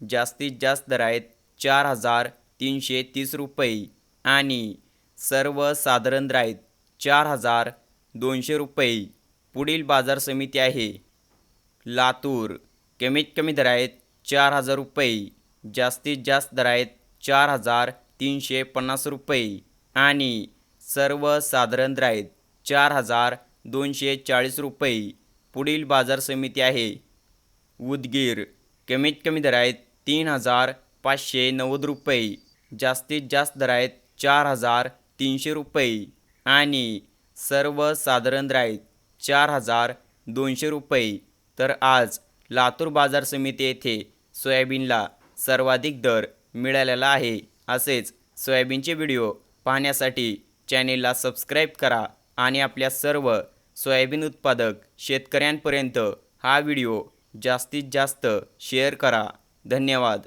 जास्तीत जास्त दर आहेत चार हजार तीनशे तीस रुपये आणि सर्वसाधारण दर आहेत चार हजार दोनशे रुपये पुढील बाजार समिती आहे. लातूर कमीत कमी दर आहेत चार हजार रुपये जास्तीत जास्त दर आहेत चार हजार तीनशे पन्नास रुपये आणि सर्वसाधारण दर आहेत चार हजार दोनशे चाळीस रुपये पुढील बाजार समिती आहे. उदगीर कमीत कमी दर आहेत तीन हजार पाचशे नव्वद रुपये. जास्तीत जास्त दर आहेत चार हजार तीनशे रुपये. आणि सर्वसाधारण दर चार हजार दोनशे रुपये. तर आज लातूर बाजार समिती येथे सोयाबीनला सर्वाधिक दर मिळालेला आहे. असेच सोयाबीनचे व्हिडिओ पाहण्यासाठी चॅनेलला सबस्क्राईब करा आणि आपल्या सर्व सोयाबीन उत्पादक शेतकऱ्यांपर्यंत हा व्हिडिओ जास्तीत जास्त शेअर करा. धन्यवाद.